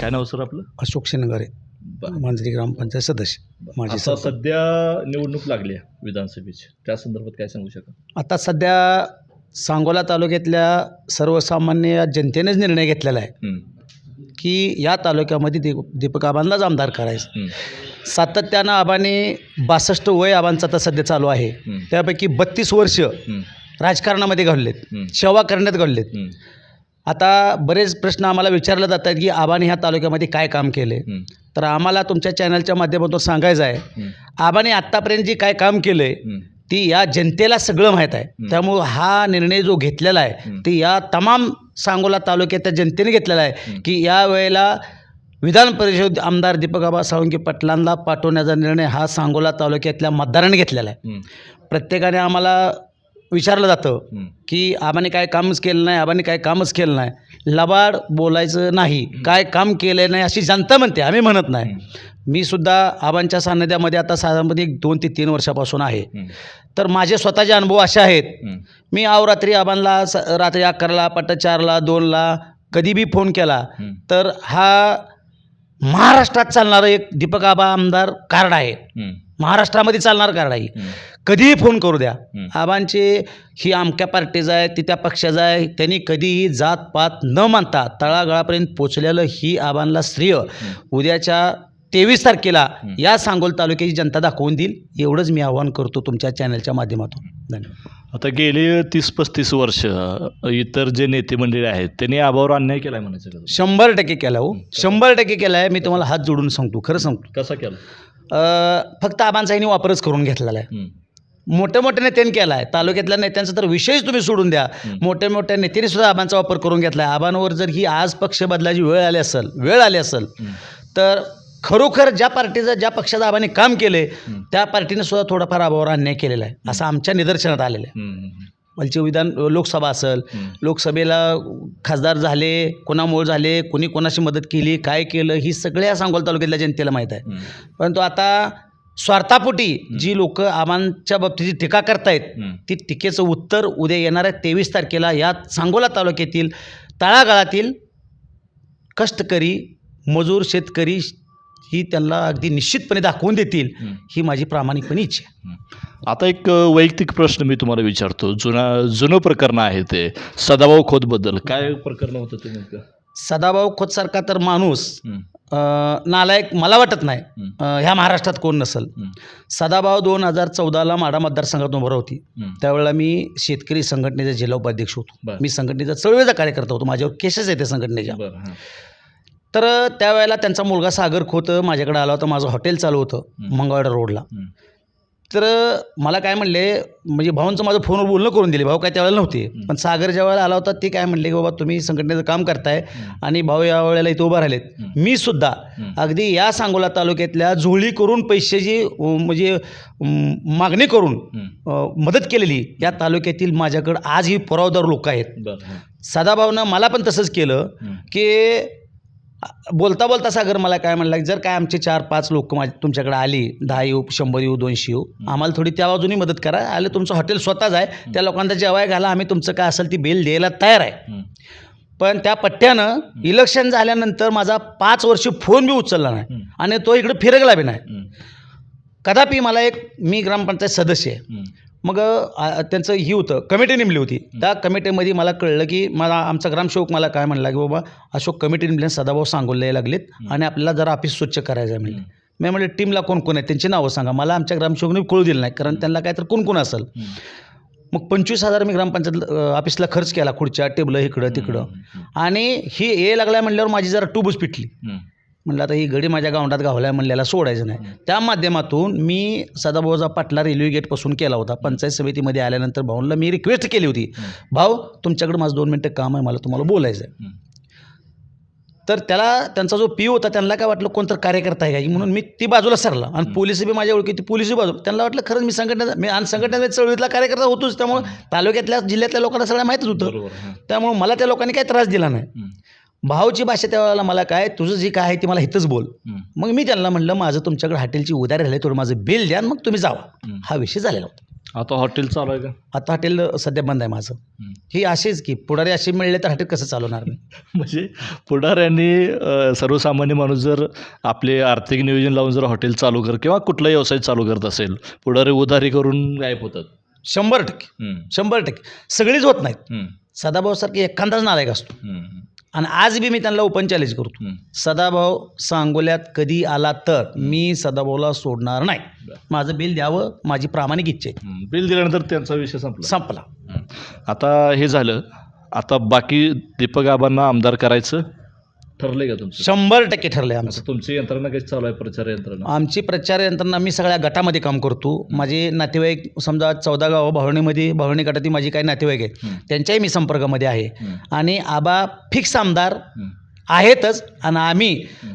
काय नाव सर आपलं? अशोक शेनगारे. मांजरी ग्रामपंचायत सदस्य आता सरपंच. सध्या निवडणूक लागली आहे विधानसभेची. त्या संदर्भात काय सांगू शकाल? आता सध्या सांगोला तालुक्यातल्या सर्वसामान्य जनतेनेच निर्णय घेतलेला आहे. हम्म, की या तालुक्यामध्ये दीप दीपक आबांनाच आमदार करायचं. हम्म, सातत्यानं आबाने बासष्ट वय आबांचं आता सध्या चालू आहे. हम्म, त्यापैकी बत्तीस वर्ष हम्म, राजकारणामध्ये घडलेत हम्म, सेवा करण्यात घडलेत हम्म, आता बरेच प्रश्न आम्हाला विचारले जात आहेत की आबाने ह्या तालुक्यामध्ये काय काम केले? तर आम्हाला तुमच्या चॅनलच्या माध्यमातून सांगायचं आहे आबाने आत्तापर्यंत जी काय काम केलं ती या जनतेला सगळं माहीत आहे. त्यामुळं हा निर्णय जो घेतलेला आहे. ती या तमाम सांगोला तालुक्याच्या जनतेने घेतलेला आहे. की या वेळेला विधान परिषद आमदार दीपकआबा साळुंके पाटलांना पाठवण्याचा निर्णय हा सांगोला तालुक्यातल्या मतदारांनी घेतलेला आहे. प्रत्येकाने आम्हाला विचारलं जातं की आबाने काय कामच केलं नाही आबाने काय कामच केलं नाही. लबाड बोलायचं नाही काय काम केलं नाही अशी जनता म्हणते आम्ही म्हणत नाही. मी सुद्धा आबांच्या सान्निध्यामध्ये आता साधारणपणे एक दोन ते तीन वर्षापासून आहे. तर माझे स्वतःचे अनुभव असे आहेत. मी अवरात्री आबांना स रात्री अकराला पट्टा चारला दोनला कधी बी फोन केला तर हा महाराष्ट्रात चालणारं एक दीपक आबा आमदार कार्ड आहे. महाराष्ट्रामध्ये चालणारं कार्ड आहे. कधीही फोन करू द्या. आबांचे ही अमक्या पार्टीचं आहे ती त्या पक्षाचं आहे त्यांनी कधीही जात पात न मानता तळागाळापर्यंत पोचलेलं ही आबांना श्रेय उद्याच्या तेवीस तारखेला. या सांगोल तालुक्याची जनता दाखवून देईल. एवढंच मी आव्हान करतो तुमच्या चॅनलच्या माध्यमातून. धन्यवाद. आता गेली तीस पस्तीस वर्ष इतर जे नेते मंडळी आहेत त्यांनी आबावर अन्याय केलाय म्हणायचं? शंभर टक्के केला हो. शंभर टक्के. केला आहे मी तुम्हाला हात जोडून सांगतो. खरं सांगतो. कसा केला? फक्त आबांचा यांनी वापरच करून घेतलेला आहे. मोठ्या मोठ्या नेत्यांनी केला आहे तालुक्यातल्या नेत्यांचा तर विषयच तुम्ही सोडून द्या. मोठ्या मोठ्या नेत्यांनी सुद्धा आबांचा वापर करून घेतला आहे आबांवर जर ही आज पक्ष बदलाची वेळ आली असेल वेळ आली असेल तर खरोखर ज्या पार्टीचं ज्या पक्षाचं आबाने काम केले. त्या पार्टीने सुद्धा थोडाफार आबावर अन्याय केलेला आहे. असं आमच्या निदर्शनात आलेलं आहे. वलचे विधान लोकसभा असेल. लोकसभेला खासदार झाले कोणामुळे झाले कोणी कोणाशी मदत केली काय केलं ही सगळ्या सांगोल तालुक्यातल्या जनतेला माहीत आहे. परंतु आता स्वार्थापोटी जी लोक आबांच्या बाबतीत टीका करतायत. ती टीकेचं उत्तर उद्या येणाऱ्या तेवीस तारखेला या सांगोला तालुक्यातील तळागाळातील कष्टकरी मजूर शेतकरी ही त्यांना अगदी निश्चितपणे दाखवून देतील. ही माझी प्रामाणिकपणे इच्छा आहे. आता एक वैयक्तिक प्रश्न मी तुम्हाला विचारतो. जुना जुनं प्रकरण आहे ते. सदाभाऊ खोतबद्दल काय प्रकरण होतं ते नेमकं? सदाभाऊ खोतसारखा तर माणूस नालायक मला वाटत नाही. ह्या महाराष्ट्रात कोण नसल. सदाभाऊ दोन हजार चौदाला माडा मतदारसंघात उभं होती. त्यावेळेला मी शेतकरी संघटनेचा जिल्हा उपाध्यक्ष होतो. मी संघटनेचा चळवळीचा कार्यकर्ता होतो. माझ्यावर केसेस त्या संघटनेच्या. तर त्यावेळेला त्यांचा मुलगा सागर खोत माझ्याकडे आला होता. माझं हॉटेल चालू होतं. मंगळवाडा रोडला. तर मला काय म्हणले म्हणजे भाऊंचं माझं फोनवर बोलणं करून दिले भाऊ काय त्यावेळेला नव्हते. पण सागर ज्या वेळेला आला होता ते काय म्हणले की बाबा तुम्ही संघटनेचं काम करताय. आणि भाऊ या वेळेला इथं उभं राहिलेत. मी सुद्धा. अगदी या सांगोला तालुक्यातल्या जुळी करून पैशाची म्हणजे मागणी करून मदत केलेली या तालुक्यातील माझ्याकडं आजही पुरावदार लोक आहेत. सदाभाऊनं मला पण तसंच केलं की बोलता बोलता सागर मला काय म्हणला की जर काय आमचे चार पाच लोक माझ्या तुमच्याकडे आली दहा येऊ शंभर येऊ दोनशे येऊ आम्हाला थोडी त्या बाजूनी मदत करा आले तुमचं हॉटेल स्वतःच आहे त्या लोकांना जेवाय घाला आम्ही तुमचं काय असेल ती बेल द्यायला तयार आहे. पण त्या पट्ट्यानं इलेक्शन झाल्यानंतर माझा पाच वर्ष फोन बी उचलला नाही. आणि तो इकडे फिरकला बी नाही. कदापि मला एक मी ग्रामपंचायत सदस्य आहे. मग त्यांचं ही होतं. कमिटी नेमली होती. त्या कमिटीमध्ये मला कळलं की मला आमचा ग्रामसेवक मला काय म्हणला की बाबा अशोक कमिटी नेमले सदाभाऊ सांगोला लागलेत आणि आपल्याला जरा ऑफिस स्वच्छ करायचं आहे म्हणले. मी म्हणले टीमला कोण कोण आहे? त्यांची नावं सांगा. मला आमच्या ग्रामसेवकने कळू दिलं नाही कारण त्यांना काय तर कोण कोण असेल. मग पंचवीस हजार मी ग्रामपंचायत ऑफिसला खर्च केला खुर्च्या टेबलं इकडं तिकडं. आणि ही ये लागल्या म्हणल्यावर माझी जरा टूबच पिटली. म्हणलं आता ही गडी माझ्या गावंडात गावल्या म्हणल्याला सोडायचं नाही. त्या माध्यमातून मी सदाभाऊचा पाटला रेल्वे गेटपासून केला होता. पंचायत समितीमध्ये आल्यानंतर भाऊंना मी रिक्वेस्ट केली होती. भाऊ तुमच्याकडे माझं दोन मिनटं काम आहे मला तुम्हाला बोलायचं आहे तर त्याला त्यांचा जो पी होता त्यांना काय वाटलं कोणतं कार्यकर्ता आहे का? म्हणून मी ती बाजूला सरला. आणि पोलीस बी माझ्या ओळखी ती पोलीस बाजू त्यांना वाटलं खरंच मी संघटना मी आणि संघटनेच्या चळवळीतला कार्यकर्ता होतोच. त्यामुळे तालुक्यातल्या जिल्ह्यातल्या लोकांना सगळं माहीतच होतं. त्यामुळे मला त्या लोकांनी काही त्रास दिला नाही. भाऊची भाषा त्यावेळेला मला काय तुझं जे काय आहे ते मला इथंच बोल. मग मी त्यांना म्हणलं माझं तुमच्याकडे हॉटेलची उधारी राहिली थोडं माझं बिल द्या मग तुम्ही जावा. हा विषय झालेला होता. आता हॉटेल चालू आहे का? आता हॉटेल सध्या बंद आहे माझं. हं. अशीच की पुढारी असे मिळले तर हॉटेल कसं चालवणार मी? म्हणजे पुढाऱ्यांनी सर्वसामान्य माणूस जर आपले आर्थिक नियोजन लावून जर हॉटेल चालू कर किंवा कुठलाही व्यवसाय चालू करत असेल पुढारी उधारी करून गायब होतात. शंभर टक्के. शंभर टक्के. सगळीच होत नाहीत. सदाभाऊसारखी एखादाच नालायक असतो. आणि आज बी मी त्यांना ओपन चॅलेंज करतो. सदाभाऊ सांगोल्यात कधी आला तर मी सदाभाऊला सोडणार नाही. माझं बिल द्यावं माझी प्रामाणिक इच्छा आहे. बिल दिल्यानंतर त्यांचा विषय संपला. संपला. आता हे झालं. आता बाकी दीपक आबांना आमदार करायचं. ठरलंय का तुमचं? शंभर टक्के ठरलंय आमचं. असं तुमची यंत्रणा कशी चालू आहे प्रचार यंत्रणा? आमची प्रचार यंत्रणा मी सगळ्या गटामध्ये काम करतो. माझे नातेवाईक समजा चौदा गाव भावणीमध्ये भावणी गटातील माझी काही नातेवाईक आहेत. हं, त्यांच्याही मी संपर्कामध्ये आहे. हं, आणि आबा फिक्स आमदार हं, आहेतच. आणि आम्ही हं,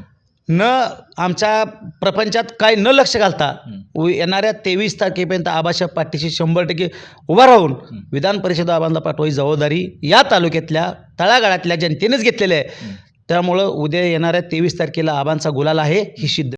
न आमच्या प्रपंचात काय न लक्ष घालता हं. उ- येणाऱ्या तेवीस तारखेपर्यंत आबाच्या पाठीशी शंभर टक्के उभा राहून. विधान परिषद आबांना पाठवायची जबाबदारी या तालुक्यातल्या तळागाळातल्या जनतेनेच घेतलेली आहे. त्यामुळं उद्या येणाऱ्या तेवीस तारखेला आबांचा गुलाल आहे ही सिद्ध.